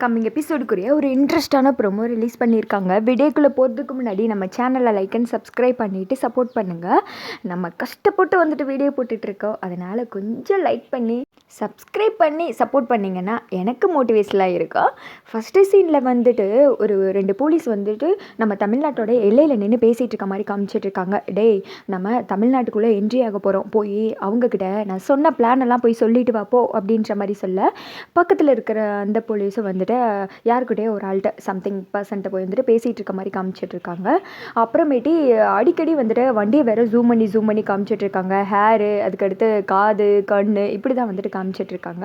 Coming எபிசோடுக்குரிய ஒரு இன்ட்ரெஸ்டான promo release பண்ணியிருக்காங்க. வீடியோக்குள்ளே போகிறதுக்கு முன்னாடி நம்ம சேனலை லைக் அண்ட் சப்ஸ்கிரைப் பண்ணிவிட்டு சப்போர்ட் பண்ணுங்கள் நம்ம கஷ்டப்பட்டு வந்துட்டு வீடியோ போட்டுட்ருக்கோம் அதனால் கொஞ்சம் லைக் பண்ணி சப்ஸ்கிரைப் பண்ணி சப்போர்ட் பண்ணிங்கன்னா எனக்கு மோட்டிவேஷனாக இருக்கா? ஃபஸ்ட்டு சீனில் வந்துட்டு ஒரு ரெண்டு போலீஸ் வந்துட்டு நம்ம தமிழ்நாட்டோட எல்லையில் நின்று பேசிகிட்டு இருக்க மாதிரி காமிச்சிட்டு இருக்காங்க. டேய் நம்ம தமிழ்நாட்டுக்குள்ளே என்ட்ரி ஆக போகிறோம் போய் அவங்கக்கிட்ட நான் சொன்ன பிளான் எல்லாம் போய் சொல்லிட்டு வாப்போ அப்படின்ற மாதிரி சொல்ல பக்கத்தில் இருக்கிற அந்த போலீஸும் வந்துட்டு யாருக்கிட்டே ஒரு ஆள்கிட்ட சம்திங் பர்சன்ட்ட போய் வந்துட்டு பேசிகிட்டு இருக்க மாதிரி காமிச்சிட்டு இருக்காங்க. அப்புறமேட்டி அடிக்கடி வந்துட்டு வண்டியை வேறு ஜூம் பண்ணி ஜூம் பண்ணி காமிச்சிட்டு இருக்காங்க. ஹேரு அதுக்கடுத்து காது கண் இப்படி தான் வந்துட்டு காமிச்சிட்ருக்காங்க.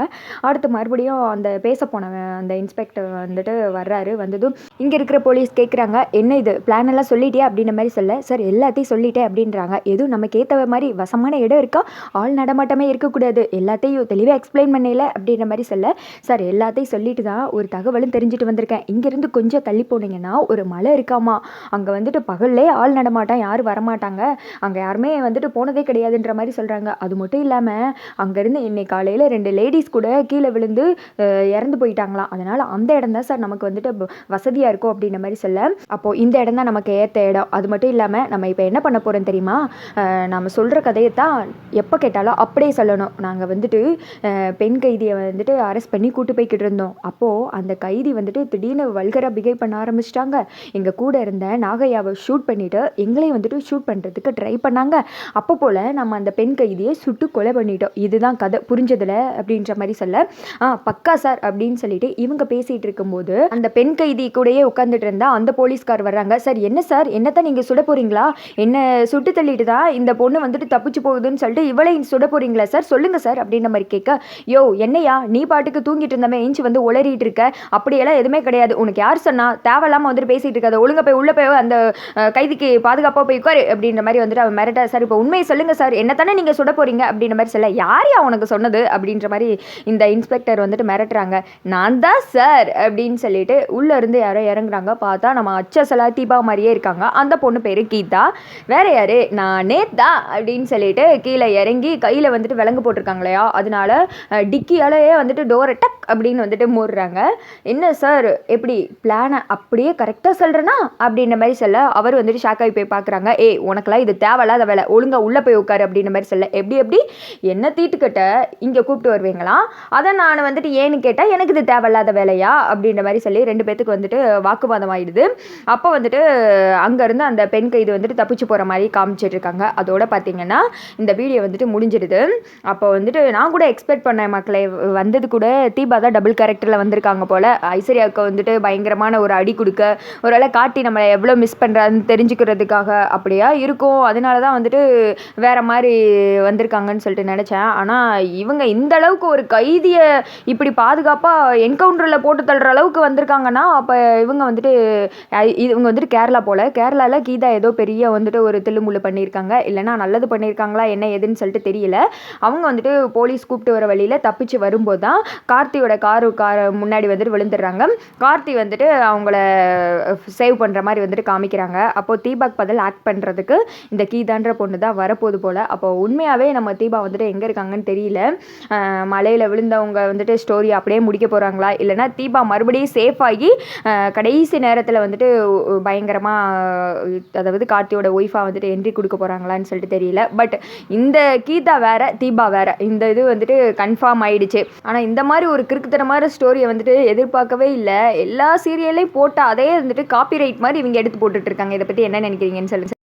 அடுத்து மறுபடியும் அந்த பேச போனவன் அந்த இன்ஸ்பெக்டர் வந்துட்டு வர்றாரு. வந்ததும் இங்கே இருக்கிற போலீஸ் கேட்குறாங்க என்ன இது? பிளான் எல்லாம் சொல்லிட்டே அப்படின்ற மாதிரி சொல்ல சார் எல்லாத்தையும் சொல்லிட்டேன் அப்படின்றாங்க. எதுவும் நமக்கு ஏற்ற மாதிரி வசமான இடம் இருக்கா? ஆள் நடமாட்டமே இருக்கக்கூடாது. எல்லாத்தையும் தெளிவாக எக்ஸ்பிளைன் பண்ணல அப்படின்ற மாதிரி சொல்ல சார் எல்லாத்தையும் சொல்லிட்டு தான் ஒரு தகவலும் தெரிஞ்சுட்டு வந்திருக்கேன். இங்கேருந்து கொஞ்சம் தள்ளி போனீங்கன்னா ஒரு மலை இருக்காமா? அங்கே வந்துட்டு பகல்லே ஆள் நடமாட்டான் யாரும் வரமாட்டாங்க. அங்கே யாருமே வந்துட்டு போனதே கிடையாதுன்ற மாதிரி சொல்கிறாங்க அது மட்டும் இல்லாமல் அங்கேருந்து இன்னைக்கு காலையில் ரெண்டு லேடிஸ் கூட கீழே விழுந்து இறந்து போயிட்டாங்களாம். அதனால் அந்த இடம் தான் சார் நமக்கு வந்துட்டு வசதியாக இருக்கும் அப்படின்ற மாதிரி சொல்ல. அப்போது இந்த இடம் தான் நமக்கு ஏற்ற இடம். அது மட்டும் இல்லாமல் நம்ம இப்போ என்ன பண்ண போகிறோம் தெரியுமா? நம்ம சொல்கிற கதையை தான் எப்போ கேட்டாலும் அப்படியே சொல்லணும். நாங்கள் வந்துட்டு பெண் கைதியை வந்துட்டு அரெஸ்ட் பண்ணி கூட்டு போய்கிட்டு இருந்தோம். அப்போது அந்த கைதி வந்துட்டு திடீர்னு வல்கராக பிஹேவ் பண்ண ஆரம்பிச்சிட்டாங்க. எங்கள் கூட இருந்த நாகையாவை ஷூட் பண்ணிவிட்டு எங்களையும் வந்துட்டு ஷூட் பண்ணுறதுக்கு ட்ரை பண்ணாங்க. அப்போ போல் நம்ம அந்த பெண் கைதியை சுட்டு கொலை பண்ணிட்டோம். இதுதான் கதை. புரிஞ்சதில்ல அப்படின்ற மாதிரி சொல்ல ஆ பக்கா சார் அப்படின்னு சொல்லிட்டு இவங்க பேசிகிட்டு இருக்கும்போது அந்த பெண் கைதி கூடயே உட்காந்துட்டு இருந்தா அந்த போலீஸ்கார் வர்றாங்க சார் என்ன சார்? என்னத்தான் நீங்கள் சுட போகிறீங்களா என்ன சுட்டு தள்ளிட்டு தான் இந்த பொண்ணு வந்துட்டு தப்பிச்சு போகுதுன்னு சொல்லிட்டு இவளை சுட போகிறீங்களா சார்? சொல்லுங்கள் சார் அப்படின்ற மாதிரி கேட்க யோ என்னையா? நீ பாட்டுக்கு தூங்கிட்டு இருந்தமே ஏஞ்சி வந்து உளறிட்டு இருக்க? அப்படியெல்லாம் எதுவுமே கிடையாது. உனக்கு யார் சொன்னா தேவையில்லாமல் வந்துட்டு பேசிகிட்டு இருக்காது. ஒழுங்க போய் உள்ளே போய் அந்த கைதிக்கு பாதுகாப்பாக போய் உட்காரு அப்படின்ற மாதிரி வந்துட்டு அவன் மிரட்ட சார் இப்போ உண்மையை சொல்லுங்க சார். என்ன தானே நீங்கள் சுட போகிறீங்க அப்படின்ற மாதிரி சொல்ல யார் உனக்கு சொன்னது? அப்படின்ற மாதிரி இந்த இன்ஸ்பெக்டர் வந்துட்டு மிரட்டுறாங்க. நான் தான் சார் அப்படின்னு சொல்லிட்டு உள்ளேருந்து யாரோ இறங்குறாங்க. பார்த்தா நம்ம அச்சசலா தீபா மாதிரியே இருக்காங்க. அந்த பொண்ணு பேர் கீதா. வேற யாரு? நான் நேத்தா அப்படின்னு சொல்லிட்டு கீழே இறங்கி கையில் வந்துட்டு விலங்கு போட்டிருக்காங்களையா? அதனால டிக்கியாலேயே வந்துட்டு டோரை டக் அப்படின்னு வந்துட்டு மூடுறாங்க. என்ன சார்? எப்படி பிளானை அப்படியே கரெக்டாக சொல்கிறேன்னா அப்படின்ற மாதிரி சொல்ல அவர் வந்துட்டு ஷாக்காகி போய் பார்க்குறாங்க. ஏ உனக்கெல்லாம் இது தேவையில்லாத வேலை. ஒழுங்காக உள்ளே போய் உட்காரு அப்படின்ற மாதிரி சொல்ல. எப்படி எப்படி? என்ன தீட்டுக்கட்ட? இங்கே கூப்பிட்டு வருவீங்களா? அதை நான் வந்துட்டு ஏன்னு கேட்டால் எனக்கு இது தேவையில்லாத வேலையா? அப்படின்ற மாதிரி சொல்லி ரெண்டு பேத்துக்கு வந்துட்டு வாக்குவாதம் ஆயிடுது அப்போ வந்துட்டு அங்கேருந்து அந்த பெண் கைது வந்துட்டு தப்பிச்சு போகிற மாதிரி காமிச்சிட்டு இருக்காங்க. அதோட பார்த்தீங்கன்னா இந்த வீடியோ வந்துட்டு முடிஞ்சிடுது. அப்போ வந்துட்டு நான் கூட எக்ஸ்பெக்ட் பண்ணேன் மக்களை. வந்தது கூட தீபா தான் டபுள் கேரக்டரில் வந்திருக்காங்க போல். ஐஸ்வர்யாவுக்கு வந்துட்டு பயங்கரமான ஒரு அடி கொடுக்க ஒரு வேளை காட்டி நம்மளை எவ்வளோ மிஸ் பண்ணுறான்னு தெரிஞ்சுக்கிறதுக்காக அப்படியா? இருக்கும். அதனால தான் வந்துட்டு வேற மாதிரி வந்திருக்காங்கன்னு சொல்லிட்டு நினச்சேன். ஆனால் இவங்க இந்த இந்த அளவுக்கு ஒரு கைதியை இப்படி பாதுகாப்பாக என்கவுண்டரில் போட்டு தள்ளுற அளவுக்கு வந்திருக்காங்கன்னா அப்போ இவங்க வந்துட்டு இவங்க வந்துட்டு கேரளா போல். கேரளாவில் கீதா ஏதோ பெரிய வந்துட்டு ஒரு தில்லுமுள்ளு பண்ணியிருக்காங்க. இல்லைன்னா நல்லது பண்ணியிருக்காங்களா என்ன ஏதுன்னு சொல்லிட்டு தெரியல. அவங்க வந்துட்டு போலீஸ் கூப்பிட்டு வர வழியில் தப்பிச்சு வரும்போது தான் கார்த்தியோட காரு கார் முன்னாடி வந்துட்டு விழுந்துடுறாங்க. கார்த்தி வந்துட்டு அவங்கள சேவ் பண்ணுற மாதிரி வந்துட்டு காமிக்கிறாங்க. அப்போது தீபாக் பதில் ஆக்ட் பண்ணுறதுக்கு இந்த கீதான்ற பொண்ணு தான் வரப்போகுது போல். அப்போ உண்மையாகவே நம்ம தீபா வந்துட்டு எங்கே இருக்காங்கன்னு தெரியல. மலையில் விழுந்தவங்க வந்துட்டு ஸ்டோரி அப்படியே முடிக்க போகிறாங்களா இல்லைன்னா தீபா மறுபடியும் சேஃப் ஆகி கடைசி நேரத்தில் வந்துட்டு பயங்கரமாக அதாவது கார்த்தியோட ஒய்ஃபாக வந்துட்டு என்ட்ரி கொடுக்க போகிறாங்களான்னு சொல்லிட்டு தெரியல. பட் இந்த கீதா வேற தீபா வேற இந்த இது வந்துட்டு கன்ஃபார்ம் ஆயிடுச்சு. ஆனால் இந்த மாதிரி ஒரு கிறுக்குத்தனமான ஸ்டோரியை வந்துட்டு எதிர்பார்க்கவே இல்லை. எல்லா சீரியல்லையும் போட்டால் அதே வந்துட்டு காப்பிரைட் மாதிரி இவங்க எடுத்து போட்டுட்ருக்காங்க இதை பற்றி என்ன நினைக்கிறீங்கன்னு சொல்லுங்கள்